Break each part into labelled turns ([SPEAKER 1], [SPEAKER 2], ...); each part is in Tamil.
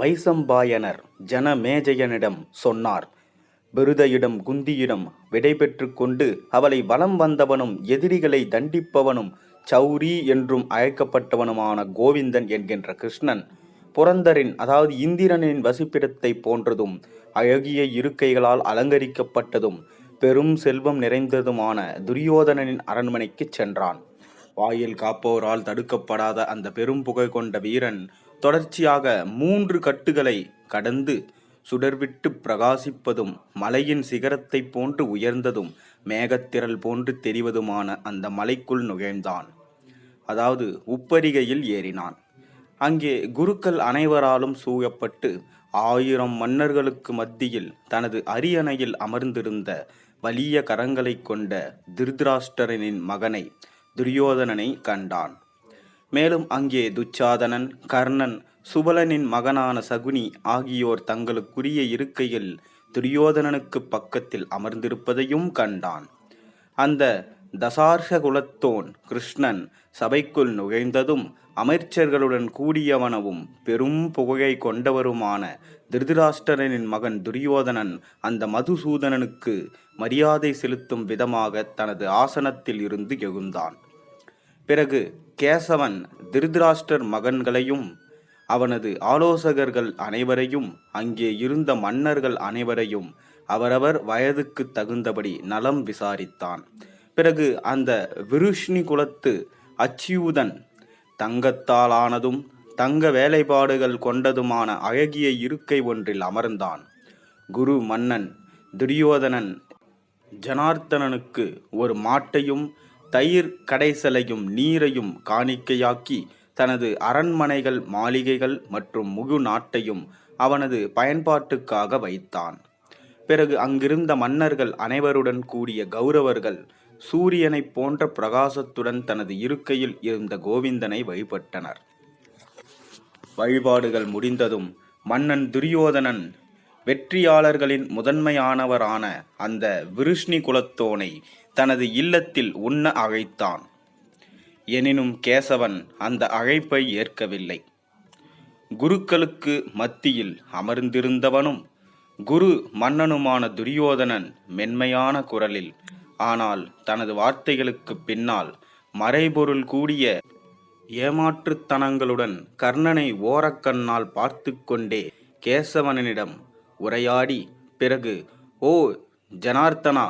[SPEAKER 1] வைசம்பாயனர் ஜனமேஜயனிடம் சொன்னார் பிருதையிடம் குந்தியிடம் விடை கொண்டு அவளை வலம் வந்தவனும் எதிரிகளை தண்டிப்பவனும் சௌரி என்றும் அழைக்கப்பட்டவனுமான கோவிந்தன் என்கின்ற கிருஷ்ணன் புரந்தரின் அதாவது இந்திரனின் வசிப்பிடத்தை போன்றதும் அழகிய இருக்கைகளால் அலங்கரிக்கப்பட்டதும் பெரும் செல்வம் நிறைந்ததுமான துரியோதனனின் அரண்மனைக்கு சென்றான். வாயில் காப்போரால் தடுக்கப்படாத அந்த பெரும் புகை கொண்ட வீரன் தொடர்ச்சியாக மூன்று கட்டுகளை கடந்து சுடர்விட்டு பிரகாசிப்பதும் மலையின் சிகரத்தைப் போன்று உயர்ந்ததும் மேகத்திரல் போன்று தெரிவதுமான அந்த மலைக்குள் நுழைந்தான். அதாவது உப்பரிகையில் ஏறினான். அங்கே குருக்கள் அனைவராலும் சூழப்பட்டு ஆயிரம் மன்னர்களுக்கு மத்தியில் தனது அரியணையில் அமர்ந்திருந்த வலிய கரங்களைக் கொண்ட திருதராஷ்டிரனின் மகனை துரியோதனனை கண்டான். மேலும் அங்கே துச்சாதனன் கர்ணன் சுபலனின் மகனான சகுனி ஆகியோர் தங்களுக்குரிய இருக்கையில் துரியோதனனுக்கு பக்கத்தில் அமர்ந்திருப்பதையும் கண்டான். அந்த தசார்ஷ குலத்தோன் கிருஷ்ணன் சபைக்குள் நுழைந்ததும் அமைச்சர்களுடன் கூடியவனவும் பெரும் புகழை கொண்டவருமான திருதராஷ்டிரனின் மகன் துரியோதனன் அந்த மதுசூதனனுக்கு மரியாதை செலுத்தும் விதமாக தனது ஆசனத்தில் இருந்து எழுந்தான். பிறகு கேசவன் திருதராஷ்டர் மகன்களையும் அவனது ஆலோசகர்கள் அனைவரையும் அங்கே இருந்த மன்னர்கள் அனைவரையும் அவரவர் வயதுக்கு தகுந்தபடி நலம் விசாரித்தான். பிறகு அந்த விருஷ்ணி குலத்து அச்சியூதன் தங்கத்தாலானதும் தங்க வேலைப்பாடுகள் கொண்டதுமான அழகிய இருக்கை ஒன்றில் அமர்ந்தான். குரு மன்னன் துரியோதனன் ஜனார்த்தனனுக்கு ஒரு மாட்டையும் தயிர் கடைசலையும் நீரையும் காணிக்கையாக்கி தனது அரண்மனைகள் மாளிகைகள் மற்றும் முழு நாட்டையும் அவனது பயன்பாட்டுக்காக வைத்தான். பிறகு அங்கிருந்த மன்னர்கள் அனைவருடன் கூடிய கௌரவர்கள் சூரியனைப் போன்ற பிரகாசத்துடன் தனது இருக்கையில் இருந்த கோவிந்தனை வழிபட்டனர். வழிபாடுகள் முடிந்ததும் மன்னன் துரியோதனன் வெற்றியாளர்களின் முதன்மையானவரான அந்த விருஷ்ணி குலத்தோனை தனது இல்லத்தில் உண்ண அழைத்தான். எனினும் கேசவன் அந்த அழைப்பை ஏற்கவில்லை. குருக்களுக்கு மத்தியில் அமர்ந்திருந்தவனும் குரு மன்னனுமான துரியோதனன் மென்மையான குரலில் ஆனால் தனது வார்த்தைகளுக்கு பின்னால் மறைபொருள் கூடிய ஏமாற்றுத்தனங்களுடன் கர்ணனை ஓரக்கண்ணால் பார்த்து கொண்டே கேசவனிடம் உரையாடி பிறகு ஓ ஜனார்த்தனா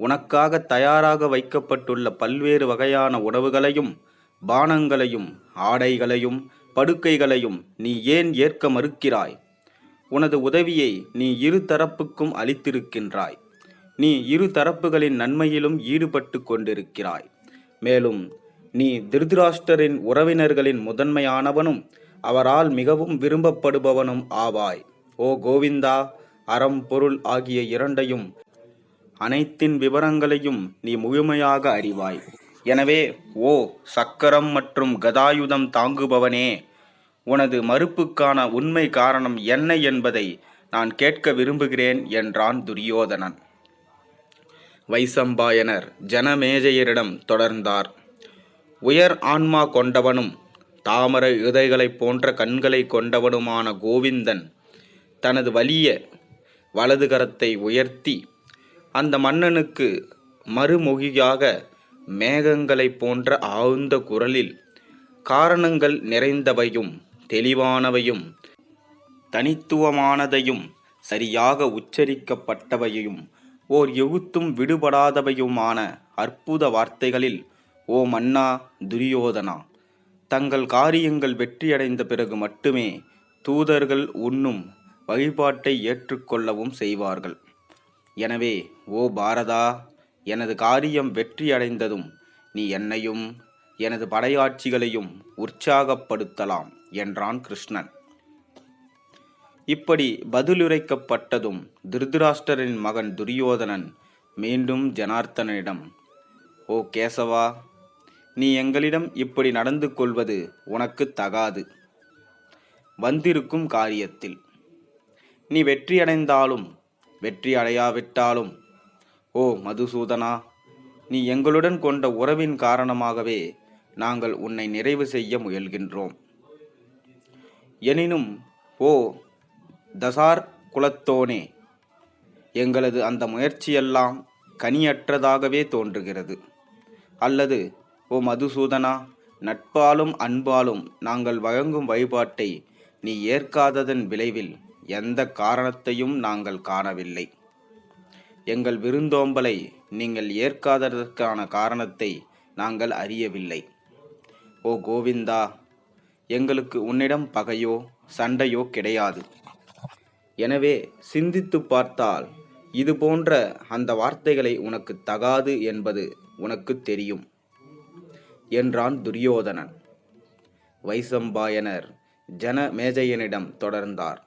[SPEAKER 1] உனக்காக தயாராக வைக்கப்பட்டுள்ள பல்வேறு வகையான உணவுகளையும் பானங்களையும் ஆடைகளையும் படுக்கைகளையும் நீ ஏன் ஏற்க மறுக்கிறாய்? உனது உதவியை நீ இரு தரப்புக்கும் அளித்திருக்கின்றாய். நீ இரு தரப்புகளின் நன்மையிலும் ஈடுபட்டு கொண்டிருக்கிறாய். மேலும் நீ திருதராஷ்டரின் உறவினர்களின் முதன்மையானவனும் அவரால் மிகவும் விரும்பப்படுபவனும் ஆவாய். ஓ கோவிந்தா அறம் பொருள் ஆகிய இரண்டையும் அனைத்தின் விவரங்களையும் நீ முழுமையாக அறிவாய். எனவே ஓ சக்கரம் மற்றும் கதாயுதம் தாங்குபவனே உனது மறுப்புக்கான உண்மை காரணம் என்ன என்பதை நான் கேட்க விரும்புகிறேன் என்றான் துரியோதனன். வைசம்பாயனர் ஜனமேஜையரிடம் தொடர்ந்தார். உயர் ஆன்மா கொண்டவனும் தாமர இதைகளைப் போன்ற கண்களை கொண்டவனுமான கோவிந்தன் தனது வலிய வலது கரத்தை உயர்த்தி அந்த மன்னனுக்கு மறுமொழியாக மேகங்களைப் போன்ற ஆழ்ந்த குரலில் காரணங்கள் நிறைந்தவையும் தெளிவானவையும் தனித்துவமானதையும் சரியாக உச்சரிக்கப்பட்டவையும் ஓர் எகுத்தும் விடுபடாதவையுமான அற்புத வார்த்தைகளில் ஓ மன்னா துரியோதனா! தங்கள் காரியங்கள் வெற்றியடைந்த பிறகு மட்டுமே தூதர்கள் உண்ணும் வழிபாட்டை ஏற்றுக்கொள்ளவும் செய்வார்கள். எனவே ஓ பாரதா எனது காரியம் வெற்றியடைந்ததும் நீ என்னையும் எனது படையாட்சிகளையும் உற்சாகப்படுத்தலாம் என்றான் கிருஷ்ணன். இப்படி பதிலுரைக்கப்பட்டதும் திருதராஷ்டரின் மகன் துரியோதனன் மீண்டும் ஜனார்த்தனிடம் ஓ கேசவா நீ எங்களிடம் இப்படி நடந்து கொள்வது உனக்கு தகாது. வந்திருக்கும் காரியத்தில் நீ வெற்றியடைந்தாலும் வெற்றி அடையாவிட்டாலும் ஓ மதுசூதனா நீ எங்களுடன் கொண்ட உறவின் காரணமாகவே நாங்கள் உன்னை நிறைவு செய்ய முயல்கின்றோம். எனினும் ஓ தசார் குலத்தோனே எங்களது அந்த முயற்சியெல்லாம் கனியற்றதாகவே தோன்றுகிறது. அல்லது ஓ மதுசூதனா நட்பாலும் அன்பாலும் நாங்கள் வழங்கும் வழிபாட்டை நீ ஏற்காததன் விளைவில் எந்த காரணத்தையும் நாங்கள் காணவில்லை. எங்கள் விருந்தோம்பலை நீங்கள் ஏற்காததற்கான காரணத்தை நாங்கள் அறியவில்லை. ஓ கோவிந்தா எங்களுக்கு உன்னிடம் பகையோ சண்டையோ கிடையாது. எனவே சிந்தித்து பார்த்தால் இது போன்ற அந்த வார்த்தைகளை உனக்கு தகாது என்பது உனக்கு தெரியும் என்றான் துரியோதனன். வைசம்பாயனர் ஜன மேஜையனிடம் தொடர்ந்தார்.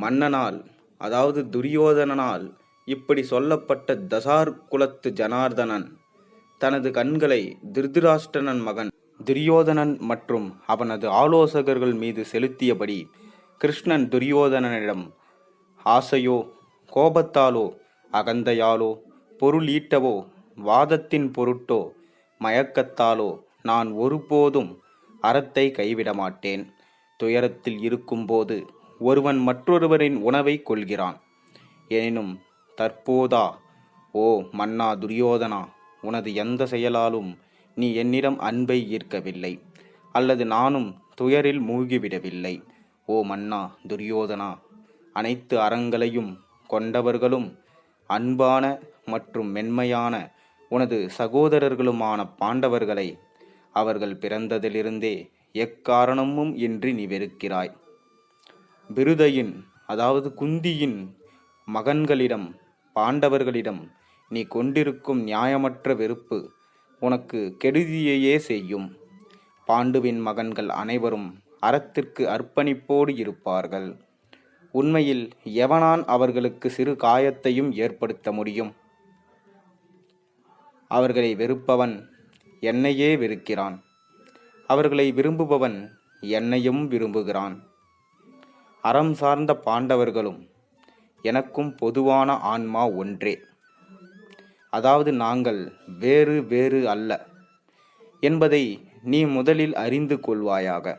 [SPEAKER 1] மன்னனால் அதாவது துரியோதனனால் இப்படி சொல்லப்பட்ட தசார் குலத்து ஜனார்தனன் தனது கண்களை திருதிராஷ்டனன் மகன் துரியோதனன் மற்றும் அவனது ஆலோசகர்கள் மீது செலுத்தியபடி கிருஷ்ணன் துரியோதனனிடம் ஆசையோ கோபத்தாலோ அகந்தையாலோ பொருள் ஈட்டவோ வாதத்தின் பொருட்டோ மயக்கத்தாலோ நான் ஒருபோதும் அறத்தை கைவிட மாட்டேன் துயரத்தில் இருக்கும்போது ஒருவன் மற்றொருவரின் உணவை கொள்கிறான். எனினும் தற்போதா ஓ மன்னா துரியோதனா உனது எந்த செயலாலும் நீ என்னிடம் அன்பை ஈர்க்கவில்லை அல்லது நானும் துயரில் மூழ்கிவிடவில்லை. ஓ மன்னா துரியோதனா அனைத்து அறங்களையும் கொண்டவர்களும் அன்பான மற்றும் மென்மையான உனது சகோதரர்களுமான பாண்டவர்களை அவர்கள் பிறந்ததிலிருந்தே எக்காரணமும் இன்றி நீ வெறுக்கிறாய். பிருதையின் அதாவது குந்தியின் மகன்களிடம் பாண்டவர்களிடம் நீ கொண்டிருக்கும் நியாயமற்ற வெறுப்பு உனக்கு கெடுதியையே செய்யும். பாண்டுவின் மகன்கள் அனைவரும் அறத்திற்கு அர்ப்பணிப்போடு இருப்பார்கள். உண்மையில் எவனான் அவர்களுக்கு சிறு காயத்தையும் ஏற்படுத்த முடியும்? அவர்களை வெறுப்பவன் என்னையே வெறுக்கிறான். அவர்களை விரும்புபவன் என்னையும் விரும்புகிறான். அறம் சார்ந்த பாண்டவர்களும் எனக்கும் பொதுவான ஆன்மா ஒன்றே. அதாவது நாங்கள் வேறு வேறு அல்ல. என்பதை நீ முதலில் அறிந்து கொள்வாயாக.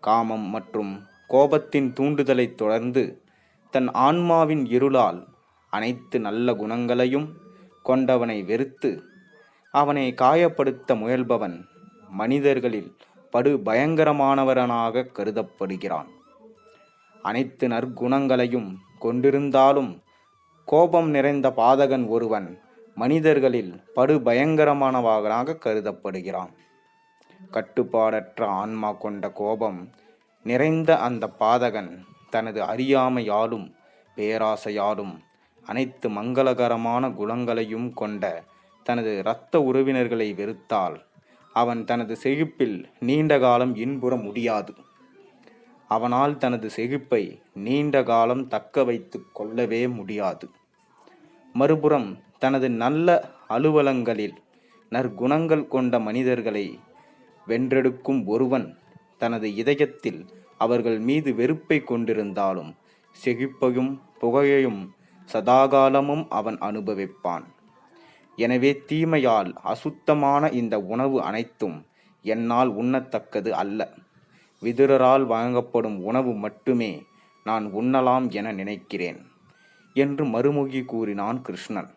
[SPEAKER 1] காமம் மற்றும் கோபத்தின் தூண்டுதலைத் தொடர்ந்து தன் ஆன்மாவின் இருளால் அனைத்து நல்ல குணங்களையும் கொண்டவனை வெறுத்து அவனை காயப்படுத்த முயல்பவன் மனிதர்களில் படு பயங்கரமானவரனாக கருதப்படுகிறான். அனைத்து நற்குணங்களையும் கொண்டிருந்தாலும் கோபம் நிறைந்த பாதகன் ஒருவன் மனிதர்களில் படு பயங்கரமானவனாக கருதப்படுகிறான். கட்டுப்பாடற்ற ஆன்மா கொண்ட கோபம் நிறைந்த அந்த பாதகன் தனது அறியாமையாலும் பேராசையாலும் அனைத்து மங்களகரமான குணங்களையும் கொண்ட தனது இரத்த உறவினர்களை வெறுத்தால் அவன் தனது செழிப்பில் நீண்ட காலம் இன்புற முடியாது. அவனால் தனது செழிப்பை நீண்ட காலம் தக்க வைத்து கொள்ளவே முடியாது. மறுபுறம் தனது நல்ல அலுவலங்களில் நற்குணங்கள் கொண்ட மனிதர்களை வென்றெடுக்கும் ஒருவன் தனது இதயத்தில் அவர்கள் மீது வெறுப்பை கொண்டிருந்தாலும் செழிப்பையும் புகையையும் சதாகாலமும் அவன் அனுபவிப்பான். எனவே தீமையால் அசுத்தமான இந்த உணவு அனைத்தும் என்னால் உண்ணத்தக்கது அல்ல. விதுரரால் வழங்கப்படும் உணவு மட்டுமே நான் உண்ணலாம் என நினைக்கிறேன் என்று மறுமொழி கூறினான் கிருஷ்ணன்.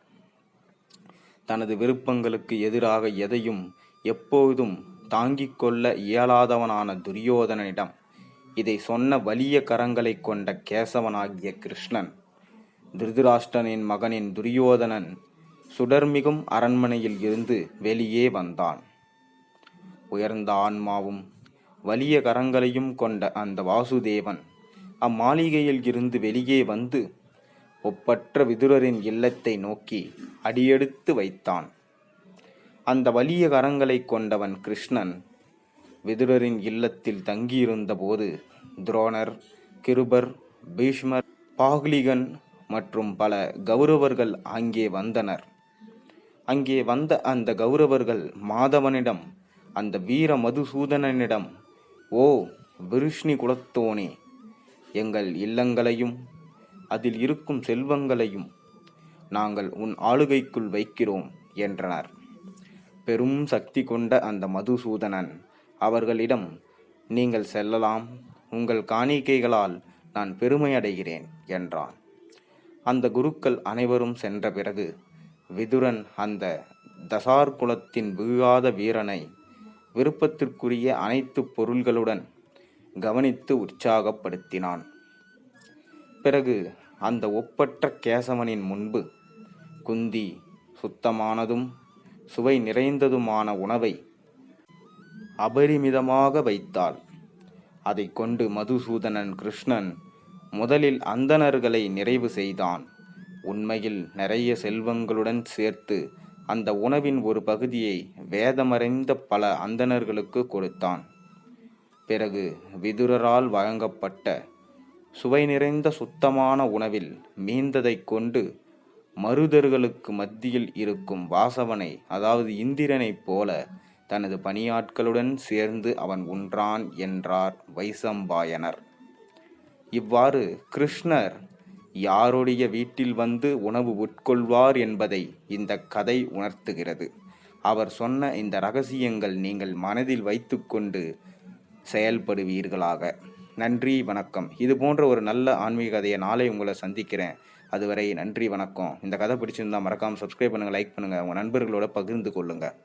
[SPEAKER 1] தனது விருப்பங்களுக்கு எதிராக எதையும் எப்போதும் தாங்கிக் கொள்ள இயலாதவனான துரியோதனனிடம் இதை சொன்ன வலிய கரங்களை கொண்ட கேசவனாகிய கிருஷ்ணன் திருதராஷ்டனின் மகனின் துரியோதனன் சுடர்மிகும் அரண்மனையில் இருந்து வெளியே வந்தான். உயர்ந்த ஆன்மாவும் வலிய கரங்களையும் கொண்ட அந்த வாசுதேவன் அம்மாளிகையில் இருந்து வெளியே வந்து ஒப்பற்ற விதுரரின் இல்லத்தை நோக்கி அடியெடுத்து வைத்தான். அந்த வலிய கரங்களை கொண்டவன் கிருஷ்ணன் விதுரரின் இல்லத்தில் தங்கியிருந்தபோது துரோணர் கிருபர் பீஷ்மர் பாக்லிகன் மற்றும் பல கௌரவர்கள் அங்கே வந்தனர். அங்கே வந்த அந்த கௌரவர்கள் மாதவனிடம் அந்த வீர மதுசூதனனிடம் ஓ விருஷ்ணி குலத்தோனே எங்கள் இல்லங்களையும் அதில் இருக்கும் செல்வங்களையும் நாங்கள் உன் ஆளுகைக்குள் வைக்கிறோம் என்றனர் பெரும் சக்தி கொண்ட அந்த மதுசூதனன் அவர்களிடம் நீங்கள் செல்லலாம் உங்கள் காணிக்கைகளால் நான் பெருமை அடைகிறேன் என்றான். அந்த குருக்கள் அனைவரும் சென்ற பிறகு விதுரன் அந்த தசார் குலத்தின் வீழாத வீரனை விருப்பத்திற்குரிய அனைத்து பொருள்களுடன் கவனித்து உற்சாகப்படுத்தினான். பிறகு அந்த ஒப்பற்ற கேசவனின் முன்பு குந்தி சுத்தமானதும் சுவை நிறைந்ததுமான உணவை அபரிமிதமாக வைத்தாள். அதை கொண்டு மதுசூதனன் கிருஷ்ணன் முதலில் அந்தணர்களை நிறைவு செய்தான். உண்மையில் நிறைய செல்வங்களுடன் சேர்த்து அந்த உணவின் ஒரு பகுதியை வேதமறைந்த பல அந்தணர்களுக்கு கொடுத்தான். பிறகு விதுரரால் வழங்கப்பட்ட சுவை நிறைந்த சுத்தமான உணவில் மீந்ததைக் கொண்டு மருதர்களுக்கு மத்தியில் இருக்கும் வாசவனை அதாவது இந்திரனைப் போல தனது பணியாட்களுடன் சேர்ந்து அவன் உன்றான் என்றார் வைசம்பாயனர். இவ்வாறு கிருஷ்ணர் யாருடைய வீட்டில் வந்து உணவு உட்கொள்வார் என்பதை இந்த கதை உணர்த்துகிறது. அவர் சொன்ன இந்த ரகசியங்கள் நீங்கள் மனதில் வைத்துக்கொண்டு செயல்படுவீர்களாக. நன்றி வணக்கம். இது போன்ற ஒரு நல்ல ஆன்மீக கதையை நாளை உங்களை சந்திக்கிறேன். அதுவரை நன்றி வணக்கம். இந்த கதை பிடிச்சிருந்தா மறக்காமல் சப்ஸ்கிரைப் பண்ணுங்கள் லைக் பண்ணுங்கள் உங்கள் நண்பர்களோட பகிர்ந்து கொள்ளுங்கள்